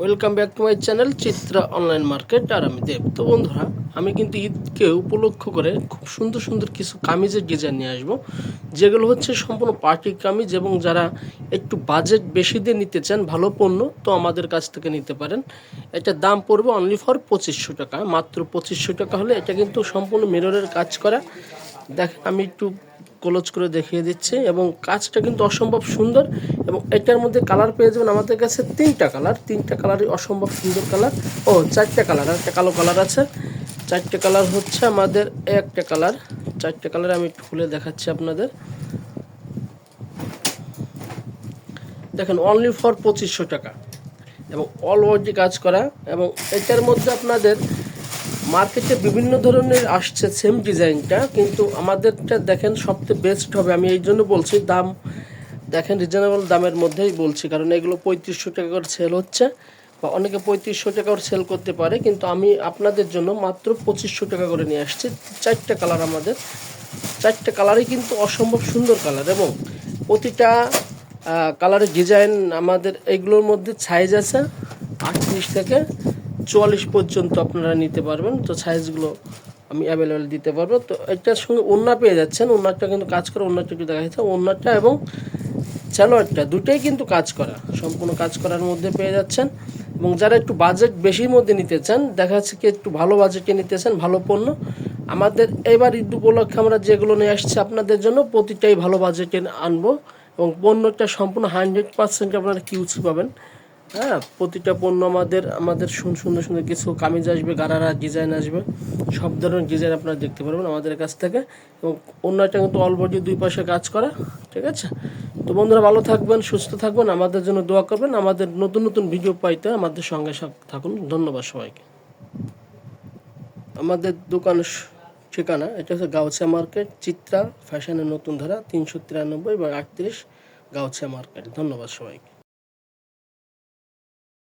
Welcome back to my channel Chitra online market আর আমি দেব। তো বন্ধুরা, আমি কিন্তু ঈদকে উপলক্ষ করে খুব সুন্দর সুন্দর কিছু কামিজের ডিজাইন নিয়ে আসব, যেগুলো হচ্ছে সম্পূর্ণ পার্টি কামিজ এবং যারা একটু বাজেট বেশি দিয়ে নিতে চান, ভালো পণ্য, তো আমাদের কাছ থেকে নিতে পারেন। এটার দাম পড়বে অনলি ফর পঁচিশশো টাকা, মাত্র পঁচিশশো টাকা হলে এটা কিন্তু সম্পূর্ণ মিররের কাজ করা। দেখেন আমি একটু ক্লোজ করে দেখিয়ে দিচ্ছি এবং কাজটা কিন্তু অসম্ভব সুন্দর এবং এটার মধ্যে কালার পেয়ে যাবেন আমাদের কাছে তিনটা কালার। তিনটা কালারই অসম্ভব সুন্দর কালার। ও, চারটে কালার একটা কালো কালার আছে। চারটে কালার হচ্ছে আমাদের একটা কালার। চারটে কালার আমি খুলে দেখাচ্ছি আপনাদের। দেখেন অনলি ফর পঁচিশশো টাকা। এবং অল কাজ করা, এবং এটার মধ্যে আপনাদের মার্কেটে বিভিন্ন ধরনের আসছে সেম ডিজাইনটা, কিন্তু আমাদেরটা দেখেন সবচেয়ে বেস্ট হবে। আমি এই জন্য বলছি, দাম দেখেন রিজনেবল দামের মধ্যেই বলছি, কারণ এগুলো পঁয়ত্রিশশো টাকা করে সেল হচ্ছে, বা অনেকে পঁয়ত্রিশশো টাকা করে সেল করতে পারে, কিন্তু আমি আপনাদের জন্য মাত্র পঁচিশশো টাকা করে নিয়ে আসছি। চারটে কালার আমাদের। চারটে কালারই কিন্তু অসম্ভব সুন্দর কালার এবং প্রতিটা কালারের ডিজাইন আমাদের এগুলোর মধ্যে সাইজ আছে আটত্রিশ থেকে চুয়াল্লিশ পর্যন্ত আপনারা নিতে পারবেন। তো সাইজগুলো আমি অ্যাভেলেবেল দিতে পারব। তো এটার সঙ্গে ওন্না পেয়ে যাচ্ছেন। ওনারটা কিন্তু কাজ করে ওন্নারটা একটু দেখা যাচ্ছে। ওনারটা এবং স্যালোয়ারটা দুটোই কিন্তু কাজ করা। সম্পূর্ণ কাজ করার মধ্যে পেয়ে যাচ্ছেন। এবং যারা একটু বাজেট বেশির মধ্যে নিতে চান, দেখা যাচ্ছে কি একটু ভালো বাজেটে নিতে চান, ভালো পণ্য, আমাদের এবার ঈদ উপলক্ষে আমরা যেগুলো নিয়ে আসছি আপনাদের জন্য, প্রতিটাই ভালো বাজেটে আনব। এবং পণ্যটা সম্পূর্ণ হান্ড্রেড পার্সেন্ট আপনারা কিউসি পাবেন। হ্যাঁ প্রতিটা পণ্য আমাদের আমাদের সুন- সুন্দর সুন্দর কিছু কামিজ আসবে, গারারা ডিজাইন আসবে। সব ধরনের ডিজাইন আপনারা দেখতে পারবেন আমাদের কাছ থেকে। এবং অন্যটা কিন্তু অলরেডি দুই পাশে কাজ করা, ঠিক আছে? তো বন্ধুরা ভালো থাকবেন, সুস্থ থাকবেন, আমাদের জন্য দোয়া করবেন। আমাদের নতুন নতুন ভিডিও পাইতে আমাদের সঙ্গে সঙ্গে থাকুন। ধন্যবাদ সবাইকে। আমাদের দোকান ঠিকানা, এটা হচ্ছে গাউছিয়া মার্কেট, চিত্রা, ফ্যাশনের নতুন ধারা, তিনশো তিরানব্বই বা আটত্রিশ গাউছিয়া মার্কেট। ধন্যবাদ সবাইকে।